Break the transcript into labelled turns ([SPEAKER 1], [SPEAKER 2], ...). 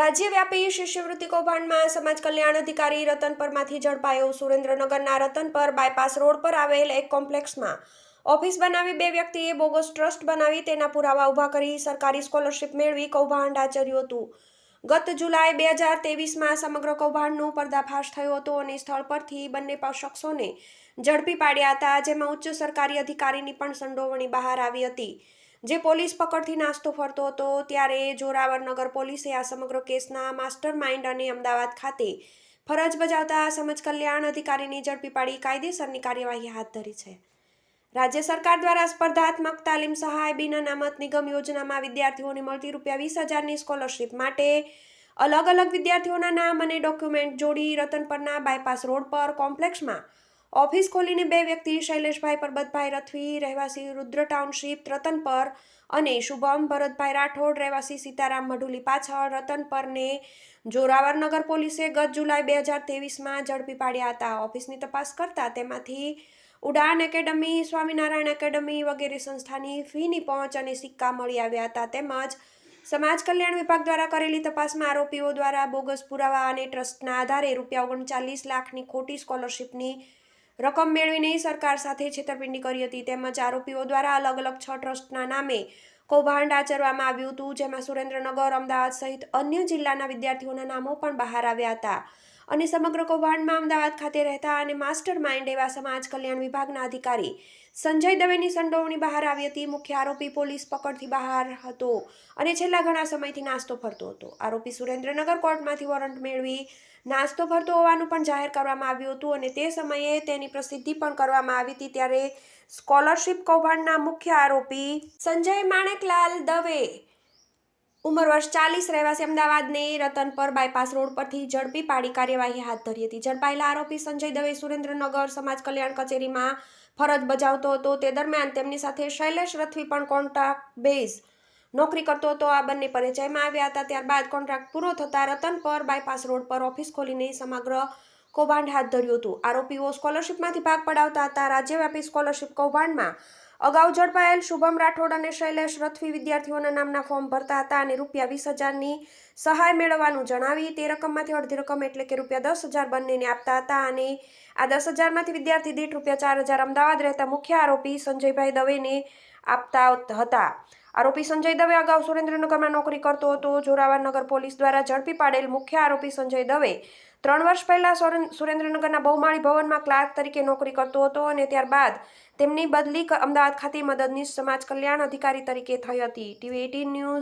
[SPEAKER 1] રાજ્યવ્યાપી શિષ્યવૃત્તિ કૌભાંડમાં સમાજ કલ્યાણ અધિકારી રતન પરમાંથી ઝડપાયો સુરેન્દ્રનગરના રતન પર બાયપાસ રોડ પર આવેલ એક કોમ્પ્લેક્સમાં. ઓફિસ બનાવી બે વ્યક્તિએ બોગસ ટ્રસ્ટ બનાવી તેના પુરાવા ઊભા કરી સરકારી સ્કોલરશિપ મેળવી કૌભાંડ આચર્યું હતું. ગત જુલાઈ બે હજાર તેવીસમાં સમગ્ર કૌભાંડનું પર્દાફાશ થયો હતો અને સ્થળ પરથી બંને શખ્સોને ઝડપી પાડ્યા હતા, જેમાં ઉચ્ચ સરકારી અધિકારીની પણ સંડોવણી બહાર આવી હતી. જે પોલીસ પકડથી નાસ્તો ફરતો હતો, ત્યારે જોરાવર નગર પોલીસે આ સમગ્ર કેસના માસ્ટર માઇન્ડ અને અમદાવાદ ખાતે ફરજ બજાવતા સમાજ કલ્યાણ અધિકારીની ઝડપી પાડી કાયદેસરની કાર્યવાહી હાથ ધરી છે. રાજ્ય સરકાર દ્વારા સ્પર્ધાત્મક તાલીમ સહાય બિન અનામત નિગમ યોજનામાં વિદ્યાર્થીઓને મળતી રૂપિયા વીસ હજારની સ્કોલરશિપ માટે અલગ અલગ વિદ્યાર્થીઓના નામ અને ડોક્યુમેન્ટ જોડી રતનપરના બાયપાસ રોડ પર કોમ્પ્લેક્સમાં ઓફિસ ખોલીને બે વ્યક્તિ શૈલેષભાઈ પરબતભાઈ રથવી, રહેવાસી રુદ્ર ટાઉનશીપ, રતન પર અને શુભમ ભરતભાઈ રાઠોડ, રહેવાસી સીતારામ મઢુલી પાછળ, રતન પરને જોરાવર નગર પોલીસે ગત જુલાઈ બે હજાર ત્રેવીસમાં ઝડપી પાડ્યા હતા. ઓફિસની તપાસ કરતા તેમાંથી ઉડાન એકેડમી, સ્વામિનારાયણ એકેડમી વગેરે સંસ્થાની ફીની પહોંચ અને સિક્કા મળી આવ્યા હતા. તેમજ સમાજ કલ્યાણ વિભાગ દ્વારા કરેલી તપાસમાં આરોપીઓ દ્વારા બોગસ પુરાવા અને ટ્રસ્ટના આધારે રૂપિયા ઓગણચાલીસ લાખની ખોટી સ્કોલરશિપની રકમ મેળવીને સરકાર સાથે છેતરપિંડી કરી હતી. તેમજ આરોપીઓ દ્વારા અલગ અલગ છ ટ્રસ્ટના નામે કૌભાંડ આચરવામાં આવ્યું હતું, જેમાં સુરેન્દ્રનગર, અમદાવાદ સહિત અન્ય જિલ્લાના વિદ્યાર્થીઓના નામો પણ બહાર આવ્યા હતા. અને સમગ્ર કૌભાંડમાં અમદાવાદ ખાતે રહેતા અને માસ્ટર માઇન્ડ એવા સમાજ કલ્યાણ વિભાગના અધિકારી સંજય દવેની સંડોવણી બહાર આવી હતી. મુખ્ય આરોપી પોલીસ પકડથી બહાર હતો અને છેલ્લા ઘણા સમયથી નાસ્તો ફરતો હતો. આરોપી સુરેન્દ્રનગર કોર્ટમાંથી વોરંટ મેળવી નાસ્તો ફરતો હોવાનું પણ જાહેર કરવામાં આવ્યું હતું અને તે સમયે તેની પ્રસિદ્ધિ પણ કરવામાં આવી હતી ત્યારે સ્કોલરશિપ કૌભાંડના મુખ્ય આરોપી સંજય માણેકલાલ દવે ઉંમર વર્ષ ચાલીસ રહેવાસી અમદાવાદને રતન પર બાયપાસ રોડ પરથી ઝડપી પાડી કાર્યવાહી હાથ ધરી હતી. ઝડપાયેલા આરોપી સંજય દવે સુરેન્દ્રનગર સમાજ કલ્યાણ કચેરીમાં ફરજ બજાવતો હતો. તે દરમિયાન તેમની સાથે શૈલેષ રથવી પણ કોન્ટ્રાક્ટ બેઝ નોકરી કરતો હતો. આ બંને પરિચયમાં આવ્યા હતા. ત્યારબાદ કોન્ટ્રાક્ટ પૂરો થતાં રતન પર બાયપાસ રોડ પર ઓફિસ ખોલીને સમગ્ર કૌભાંડ હાથ ધર્યું હતું. આરોપીઓ સ્કોલરશિપમાંથી ભાગ પડાવતા હતા. રાજ્યવ્યાપી સ્કોલરશિપ કૌભાંડમાં અગાઉ ઝડપાયેલ શુભમ રાઠોડ અને શૈલેષ રથવી વિદ્યાર્થીઓના નામના ફોર્મ ભરતા હતા અને રૂપિયા વીસ હજારની સહાય મેળવવાનું જણાવી તે રકમમાંથી અડધી રકમ એટલે કે રૂપિયા દસ હજાર બંનેને આપતા હતા અને આ દસ હજારમાંથી વિદ્યાર્થી દીઠ રૂપિયા ચાર હજાર અમદાવાદ રહેતા મુખ્ય આરોપી સંજયભાઈ દવેને આપતા હતા. આરોપી સંજય દવે અગાઉ સુરેન્દ્રનગરમાં નોકરી કરતો હતો. જોરાવર નગર પોલીસ દ્વારા ઝડપી પાડેલ મુખ્ય આરોપી સંજય દવે ત્રણ વર્ષ પહેલા સોરેન- સુરેન્દ્રનગરના બહુમાળી ભવનમાં ક્લાર્ક તરીકે નોકરી કરતો હતો અને ત્યારબાદ તેમની બદલી અમદાવાદ ખાતે મદદનીશ સમાજ કલ્યાણ અધિકારી તરીકે થઈ હતી. TV eighteen news